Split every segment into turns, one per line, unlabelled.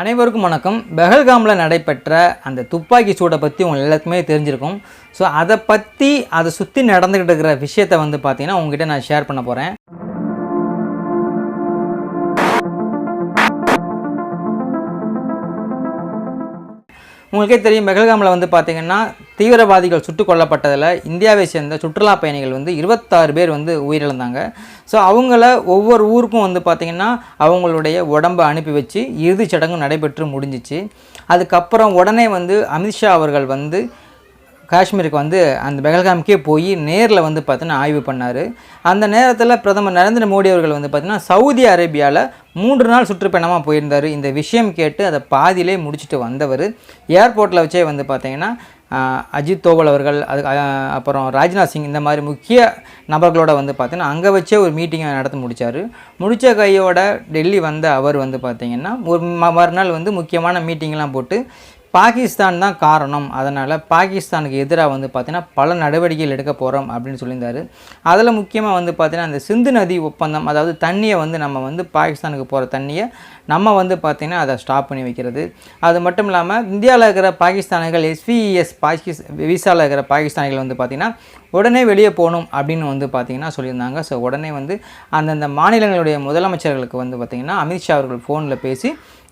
அனைவருக்கும் வணக்கம். பெஹல்காமில் நடைபெற்ற அந்த துப்பாக்கி சூடை பற்றி உங்கள் எல்லாத்துக்குமே தெரிஞ்சிருக்கும். ஸோ அதை பற்றி அதை சுற்றி நடந்துக்கிட்டு இருக்கிற விஷயத்தை வந்து பார்த்தீங்கன்னா உங்ககிட்ட நான் ஷேர் பண்ண போகிறேன் உங்களுக்கே தெரியும் பெஹல்காமில் வந்து பார்த்திங்கன்னா தீவிரவாதிகள் சுட்டுக் கொல்லப்பட்டதில் இந்தியாவை சேர்ந்த சுற்றுலா பயணிகள் வந்து இருபத்தாறு பேர் வந்து உயிரிழந்தாங்க. ஸோ அவங்கள ஒவ்வொரு ஊருக்கும் வந்து பார்த்திங்கன்னா அவங்களுடைய உடம்பை அனுப்பி வச்சு இறுதிச் சடங்கு நடைபெற்று முடிஞ்சிச்சு. அதுக்கப்புறம் உடனே வந்து அமித்ஷா அவர்கள் வந்து காஷ்மீருக்கு வந்து அந்த பெகல்காம்க்கே போய் நேரில் வந்து பார்த்தீங்கன்னா ஆய்வு பண்ணார். அந்த நேரத்தில் பிரதமர் நரேந்திர மோடி அவர்கள் வந்து பார்த்திங்கன்னா சவுதி அரேபியாவில் மூன்று நாள் சுற்றுப்பயணமாக போயிருந்தார். இந்த விஷயம் கேட்டு அதை பாதியிலே முடிச்சுட்டு வந்தவர். ஏர்போர்ட்டில் வச்சே வந்து பார்த்திங்கன்னா அஜித் தோவல் அவர்கள் அது அப்புறம் ராஜ்நாத் சிங் இந்த மாதிரி முக்கிய நபர்களோட வந்து பார்த்திங்கன்னா அங்கே வச்சே ஒரு மீட்டிங்கை நடத்தி முடித்தார் முடித்த கையோட டெல்லி வந்த அவர் வந்து பார்த்திங்கன்னா ஒரு மறுநாள் வந்து முக்கியமான மீட்டிங்லாம் போட்டு பாகிஸ்தான் தான் காரணம். அதனால் பாகிஸ்தானுக்கு எதிராக வந்து பார்த்திங்கன்னா பல நடவடிக்கைகள் எடுக்க போகிறோம் அப்படின்னு சொல்லியிருந்தாரு. அதில் முக்கியமாக வந்து பார்த்திங்கன்னா அந்த சிந்து நதி ஒப்பந்தம் அதாவது தண்ணியை வந்து நம்ம வந்து பாகிஸ்தானுக்கு போகிற தண்ணியை நம்ம வந்து பார்த்திங்கன்னா அதை ஸ்டாப் பண்ணி வைக்கிறது. அது மட்டும் இல்லாமல் இந்தியாவில் இருக்கிற பாகிஸ்தானிகள் எஸ்விஎஸ் பாகிஸ் விசாவில் இருக்கிற பாகிஸ்தானிகள் வந்து பார்த்திங்கன்னா உடனே வெளியே போகணும் அப்படின்னு வந்து பார்த்திங்கன்னா சொல்லியிருந்தாங்க. ஸோ உடனே வந்து அந்தந்த மாநிலங்களுடைய முதலமைச்சர்களுக்கு வந்து பார்த்திங்கன்னா அமித்ஷா அவர்கள் ஃபோனில் பேசி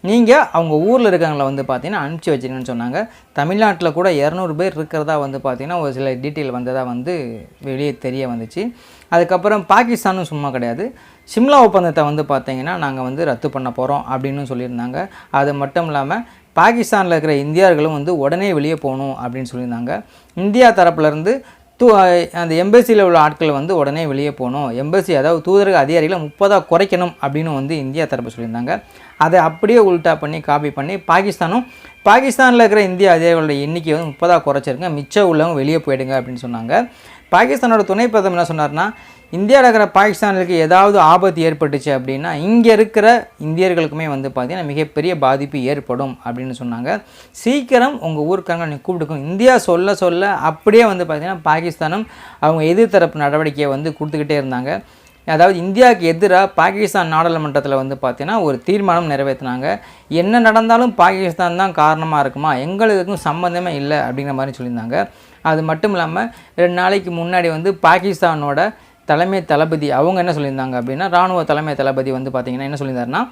நீங்கள் அவங்க ஊரில் இருக்கவங்கள வந்து பார்த்தீங்கன்னா அனுப்பிச்சி வச்சிங்கன்னு சொன்னாங்க. தமிழ்நாட்டில் கூட இரநூறு பேர் இருக்கிறதா வந்து பார்த்திங்கன்னா ஒரு சில டீட்டெயில் வந்ததாக வந்து வெளியே தெரிய வந்துச்சு. அதுக்கப்புறம் பாகிஸ்தானும் சும்மா கிடையாது. சிம்லா ஒப்பந்தத்தை வந்து பார்த்தீங்கன்னா நாங்கள் வந்து ரத்து பண்ண போகிறோம் அப்படின்னு சொல்லியிருந்தாங்க. அது மட்டும் இல்லாமல் பாகிஸ்தானில் இருக்கிற இந்தியர்களும் வந்து உடனே வெளியே போகணும் அப்படின்னு சொல்லியிருந்தாங்க. இந்தியா தரப்புலேருந்து தூ அந்த எம்பசியில் உள்ள ஆட்கள் வந்து உடனே வெளியே போகணும். எம்பசி அதாவது தூதரக அதிகாரிகளை முப்பதாக குறைக்கணும் அப்படின்னு வந்து இந்தியா தரப்பு சொல்லியிருந்தாங்க. அதை அப்படியே உல்டா பண்ணி காப்பி பண்ணி பாகிஸ்தானும் பாகிஸ்தானில் இருக்கிற இந்திய அதிகாரிகளோட எண்ணிக்கை வந்து முப்பதாக குறைச்சிருங்க. மிச்சம் உள்ளவங்க வெளியே போயிடுங்க அப்படின்னு சொன்னாங்க. பாகிஸ்தானோட துணை பிரதமர் என்ன சொன்னார்னா இந்தியாவில் இருக்கிற பாகிஸ்தானுக்கு ஏதாவது ஆபத்து ஏற்பட்டுச்சு அப்படின்னா இங்கே இருக்கிற இந்தியர்களுக்குமே வந்து பார்த்திங்கன்னா மிகப்பெரிய பாதிப்பு ஏற்படும் அப்படின்னு சொன்னாங்க. சீக்கிரம் உங்கள் ஊருக்காரங்க நீ கூப்பிட்டுக்கும் இந்தியா சொல்ல சொல்ல அப்படியே வந்து பார்த்திங்கன்னா பாகிஸ்தானும் அவங்க எதிர்த்தரப்பு நடவடிக்கையை வந்து கொடுத்துக்கிட்டே இருந்தாங்க. அதாவது இந்தியாவுக்கு எதிராக பாகிஸ்தான் நாடாளுமன்றத்தில் வந்து பார்த்தீங்கன்னா ஒரு தீர்மானம் நிறைவேற்றினாங்க என்ன நடந்தாலும் பாகிஸ்தான் தான் காரணமாக இருக்குமா? எங்களுக்கும் சம்மந்தமே இல்லை அப்படிங்கிற மாதிரி சொல்லியிருந்தாங்க. அது மட்டும் இல்லாமல் ரெண்டு நாளைக்கு முன்னாடி வந்து பாகிஸ்தானோட தலைமை தளபதி அவங்க என்ன சொல்லியிருந்தாங்க அப்படின்னா இராணுவ தலைமை தளபதி வந்து பார்த்திங்கன்னா என்ன சொல்லியிருந்தாருன்னா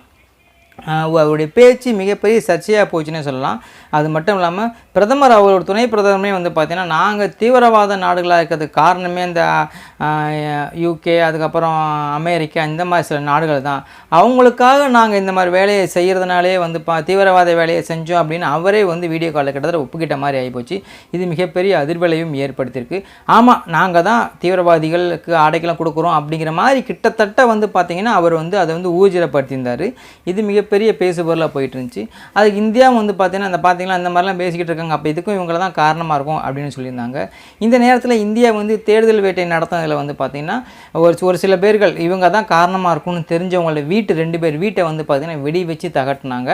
அவருடைய பேச்சு மிகப்பெரிய சர்ச்சையாக போச்சுன்னு சொல்லலாம். அது மட்டும் இல்லாமல் பிரதமர் அவரோட துணை பிரதமரே வந்து பார்த்தீங்கன்னா நாங்கள் தீவிரவாத நாடுகளாக இருக்கிறதுக்கு காரணமே இந்த யூகே அதுக்கப்புறம் அமெரிக்கா இந்த மாதிரி சில நாடுகள் தான். அவங்களுக்காக நாங்கள் இந்த மாதிரி வேலையை செய்கிறதுனாலே வந்து பா தீவிரவாத வேலையை செஞ்சோம் அப்படின்னு அவரே வந்து வீடியோ காலில் கிட்டத்தட்ட ஒப்புக்கிட்ட மாதிரி ஆகிப்போச்சு இது மிகப்பெரிய அதிர்வலையும் ஏற்படுத்தியிருக்கு. ஆமாம் நாங்கள் தான் தீவிரவாதிகளுக்கு ஆடைக்கெல்லாம் கொடுக்குறோம் அப்படிங்கிற மாதிரி கிட்டத்தட்ட வந்து பார்த்திங்கன்னா அவர் வந்து அதை வந்து ஊர்ஜிதப்படுத்தியிருந்தார். இது மிக மிகப்பெரிய பேசுபொருளாக போயிட்டு இருந்துச்சு அதுக்கு இந்தியா வந்து பார்த்தீங்கன்னா அந்த பார்த்திங்களா இந்த மாதிரிலாம் பேசிக்கிட்டு இருக்காங்க. அப்போ இதுக்கும் இவங்கள தான் காரணமாக இருக்கும் அப்படின்னு சொல்லியிருந்தாங்க. இந்த நேரத்தில் இந்தியா வந்து தேடுதல் வேட்டை நடத்துனதில் வந்து பார்த்திங்கன்னா ஒரு ஒரு சில பேர்கள் இவங்க தான் காரணமாக இருக்கும்னு தெரிஞ்சவங்கள வீட்டு ரெண்டு பேர் வீட்டை வந்து பார்த்திங்கன்னா வெடி வச்சு தகட்டினாங்க.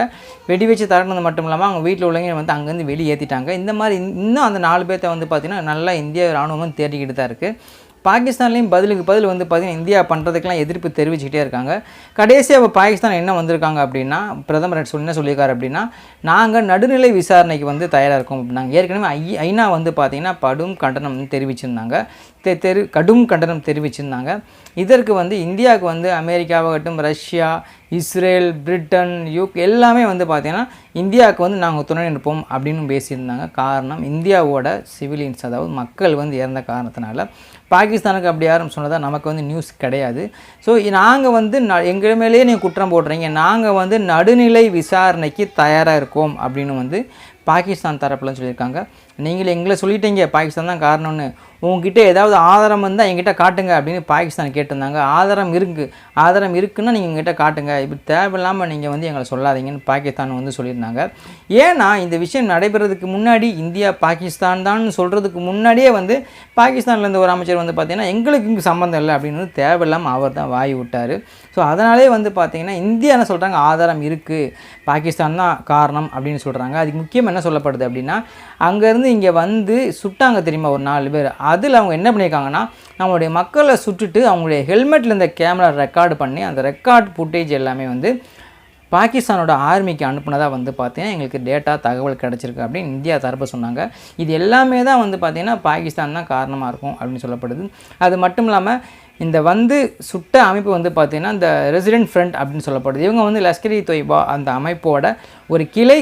வெடி வச்சு தகட்டினது மட்டும் இல்லாமல் அவங்க வீட்டில் உள்ளவங்க வந்து அங்கேருந்து வெளியேற்றிட்டாங்க இந்த மாதிரி இன்னும் அந்த நாலு பேர்த்த வந்து பார்த்தீங்கன்னா நல்லா இந்திய ராணுவம் தேடிக்கிட்டு தான் இருக்குது பாகிஸ்தான்லேயும் பதிலுக்கு பதில் வந்து பார்த்திங்கன்னா இந்தியா பண்ணுறதுக்கெல்லாம் எதிர்ப்பு தெரிவிச்சுக்கிட்டே இருக்காங்க. கடைசியாக இப்போ பாகிஸ்தான் என்ன வந்திருக்காங்க அப்படின்னா பிரதமர் சொல்லி என்ன சொல்லியிருக்காரு அப்படின்னா நாங்கள் நடுநிலை விசாரணைக்கு வந்து தயாராக இருக்கோம் நாங்கள் ஏற்கனவே ஐ ஐநா வந்து பார்த்திங்கன்னா படும் கண்டனம் வந்து தெரிவிச்சிருந்தாங்க. தெ தெரு கடும் கண்டனம் தெரிவிச்சிருந்தாங்க. இதற்கு வந்து இந்தியாவுக்கு வந்து அமெரிக்காவாகட்டும் ரஷ்யா இஸ்ரேல் பிரிட்டன் யூக் எல்லாமே வந்து பார்த்திங்கன்னா இந்தியாவுக்கு வந்து நாங்கள் துணை நிற்போம் அப்படின்னு பேசியிருந்தாங்க. காரணம் இந்தியாவோட சிவிலியன்ஸ் அதாவது மக்கள் வந்து இறந்த காரணத்தினால. பாகிஸ்தானுக்கு அப்படி யாரும் சொன்னதாக நமக்கு வந்து நியூஸ் கிடையாது. ஸோ நாங்கள் வந்து ந எங்கள் மேலேயே நீங்கள் குற்றம் போடுறீங்க. நாங்கள் வந்து நடுநிலை விசாரணைக்கு தயாராக இருக்கோம் அப்படின்னு வந்து பாகிஸ்தான் தரப்புலன்னு சொல்லியிருக்காங்க. நீங்கள் எங்களை சொல்லிட்டீங்க பாகிஸ்தான் தான் காரணம்னு. உங்ககிட்ட ஏதாவது ஆதாரம் இருந்தால் எங்கிட்ட காட்டுங்க அப்படின்னு பாகிஸ்தான் கேட்டிருந்தாங்க. ஆதாரம் இருக்குது ஆதாரம் இருக்குன்னா நீங்கள் எங்கிட்ட காட்டுங்க. இப்படி தேவையில்லாமல் நீங்கள் வந்து எங்களை சொல்லாதீங்கன்னு பாகிஸ்தான் வந்து சொல்லியிருந்தாங்க. ஏன்னா இந்த விஷயம் நடைபெறதுக்கு முன்னாடி இந்தியா பாகிஸ்தான் தான் சொல்கிறதுக்கு முன்னாடியே வந்து பாகிஸ்தான்லேருந்து ஒரு அமைச்சர் வந்து பார்த்திங்கன்னா எங்களுக்கு இங்கே சம்மந்தம் இல்லை அப்படின்னு வந்து தேவையில்லாமல் அவர் தான் வாய் விட்டார். ஸோ அதனாலே வந்து பார்த்திங்கன்னா இந்தியா என்ன சொல்கிறாங்க ஆதாரம் இருக்குது பாகிஸ்தான் தான் காரணம் அப்படின்னு சொல்கிறாங்க அதுக்கு முக்கியம் என்ன சொல்லப்படுது அப்படின்னா அங்கேருந்து இங்கே வந்து சுட்டாங்க தெரியுமா ஒரு நாலு பேர். அதில் அவங்க என்ன பண்ணியிருக்காங்கன்னா நம்மளுடைய மக்களை சுட்டுட்டு அவங்களுடைய ஹெல்மெட்டில் இருந்த கேமரா ரெக்கார்டு பண்ணி அந்த ரெக்கார்ட் ஃபுட்டேஜ் எல்லாமே வந்து பாகிஸ்தானோட ஆர்மிக்கு அனுப்புனதாக வந்து பார்த்தீங்கன்னா எங்களுக்கு டேட்டா தகவல் கிடச்சிருக்கு அப்படின்னு இந்தியா தரப்பு சொன்னாங்க. இது எல்லாமே தான் வந்து பார்த்திங்கன்னா பாகிஸ்தான் தான் காரணமாக இருக்கும் அப்படின்னு சொல்லப்படுது. அது மட்டும் இல்லாமல் இந்த வந்து சுட்ட அமைப்பு வந்து பார்த்திங்கன்னா இந்த ரெசிடென்ட் ஃப்ரண்ட் அப்படின்னு சொல்லப்படுது. இவங்க வந்து லஷ்கரி தொய்பா அந்த அமைப்போட ஒரு கிளை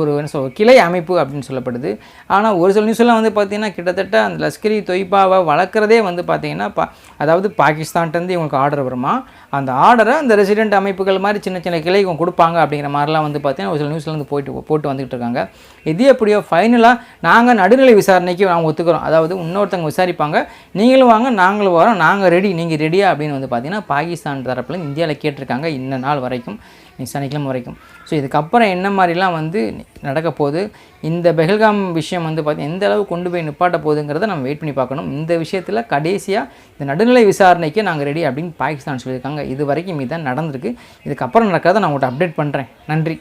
ஒரு என்ன சொல் கிளை அமைப்பு அப்படின்னு சொல்லப்படுது. ஆனால் ஒரு சில நியூஸ்லாம் வந்து பார்த்திங்கன்னா கிட்டத்தட்ட அந்த லஷ்கரி தொய்ப்பாவை தொய்பாவை வளர்க்குறதே வந்து பார்த்திங்கன்னா பா அதாவது பாகிஸ்தான்ட்டேருந்து இவங்களுக்கு ஆர்டர் வருமா? அந்த ஆர்டரை அந்த ரெசிடென்ட் அமைப்புகள் மாதிரி சின்ன சின்ன கிளை இவங்க கொடுப்பாங்க அப்படிங்கிற மாதிரிலாம் வந்து பார்த்திங்கன்னா ஒரு சில நியூஸ்லேருந்து போயிட்டு போட்டு வந்துகிட்டு இருக்காங்க. இது எப்படியோ ஃபைனலாக நாங்கள் நடுநிலை விசாரணைக்கு நாங்கள் ஒத்துக்கிறோம். அதாவது இன்னொருத்தவங்க விசாரிப்பாங்க நீங்களும் வாங்க நாங்களும் வரோம் நாங்கள் ரெடி நீங்கள் ரெடியா அப்படின்னு வந்து பார்த்தீங்கன்னா பாகிஸ்தான் தரப்பில் இந்தியாவில் கேட்டிருக்காங்க இன்ன நாள் வரைக்கும். சனிக்கிழமை வரைக்கும். ஸோ இதுக்கப்புறம் என்ன மாதிரிலாம் வந்து நடக்க போகுது இந்த பெஹல்காம் விஷயம் வந்து பார்த்தி எந்த அளவு கொண்டு போய் நிப்பாட்ட போகுதுங்கிறத நம்ம வெயிட் பண்ணி பார்க்கணும். இந்த விஷயத்தில் கடைசியாக இந்த நடுநிலை விசாரணைக்கு நாங்கள் ரெடி அப்படின்னு பாகிஸ்தான் சொல்லியிருக்காங்க. இது வரைக்கும் இதுதான் நடந்திருக்கு. இதுக்கப்புறம் நடக்கிறத நான் உங்கள்கிட்ட அப்டேட் பண்ணுறேன் நன்றி.